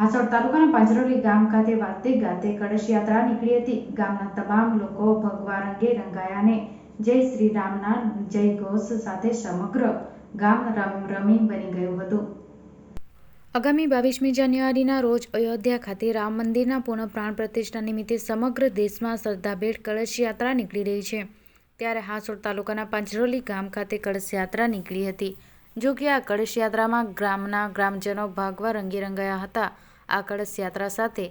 હાસોડ તાલુકાના પાંજરોલી ગામ ખાતે વાતે ગાતે કળશ યાત્રા નીકળી હતી. ગામના તમામ લોકો ભગવા રંગે રંગાયા ને જય શ્રી રામના જય ઘોષ સાથે સમગ્ર ગામ રમ રમી બની ગયું હતું. આગામી બાવીસમી જાન્યુઆરીના રોજ અયોધ્યા ખાતે રામ મંદિરના પૂર્ણ પ્રાણ પ્રતિષ્ઠા નિમિત્તે સમગ્ર દેશમાં શ્રદ્ધાભેટ કળશ યાત્રા નીકળી રહી છે. ત્યારે હાસોડ તાલુકાના પાંજરોલી ગામ ખાતે કળશ યાત્રા નીકળી હતી. જો કે આ કળશ યાત્રામાં ગ્રામના ગ્રામજનો ભાગવા રંગે રંગાયા હતા. આ કળશ યાત્રા સાથે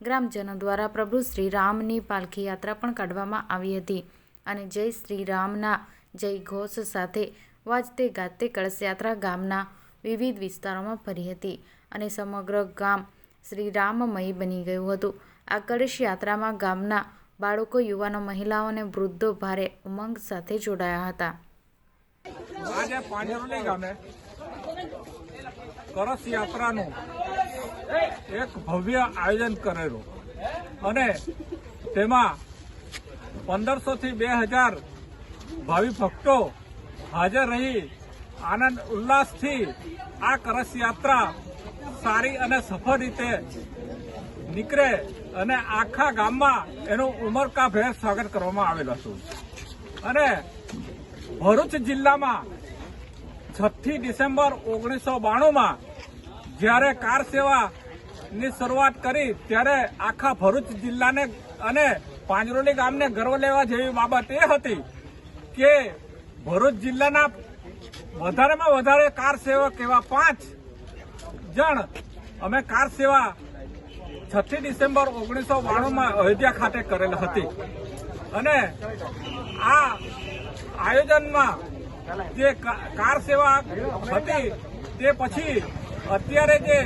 ગ્રામજનો દ્વારા પ્રભુ શ્રી રામની પાલખી યાત્રા પણ કાઢવામાં આવી હતી. અને જય શ્રી રામના જય ઘોષ સાથે વાજતે ગાજતે કળશ યાત્રા ગામના વિવિધ વિસ્તારોમાં ફરી હતી અને સમગ્ર ગામ શ્રી રામમય બની ગયું હતું. આ કળશ યાત્રામાં ગામના બાળકો, યુવાનો, મહિલાઓ અને વૃદ્ધો ભારે ઉમંગ સાથે જોડાયા હતા. કરસ યાત્રાનું એક ભવ્ય આયોજન કરેલું. અને તેમાં પંદરસો થી બે હજાર ભાવિ ભક્તો હાજર રહી આનંદ ઉલ્લાસથી આ કરસ યાત્રા સારી અને સફળ રીતે નીકળે અને આખા ગામમાં એનું ઉમરકા ભેર સ્વાગત કરવામાં આવેલું હતું. અને ભરૂચ જિલ્લામાં છઠ્ઠી ડિસેમ્બર ઓગણીસો બાણુંમાં જ્યારે કાર સેવાની શરૂઆત કરી ત્યારે આખા ભરૂચ જિલ્લાને અને પાંજરોલી ગામને ગર્વ લેવા જેવી બાબત એ હતી કે ભરૂચ જિલ્લાના વધારેમાં વધારે કાર સેવક એવા પાંચ જણ અમે કાર સેવા છઠ્ઠી ડિસેમ્બર ઓગણીસો બાણુંમાં અયોધ્યા ખાતે કરેલ હતી. અને આ આયોજનમાં જે કાર સેવા હતી તે પછી અત્યારે જે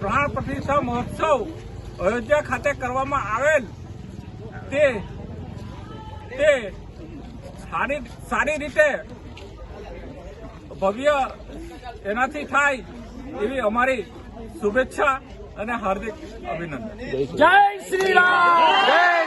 પ્રાણ પ્રતિષ્ઠા મહોત્સવ અયોધ્યા ખાતે કરવામાં આવેલ. તે તે સારી સારી રીતે ભવ્ય એનાથી થાય એવી અમારી શુભેચ્છા અને હાર્દિક અભિનંદન. જય શ્રી રામ!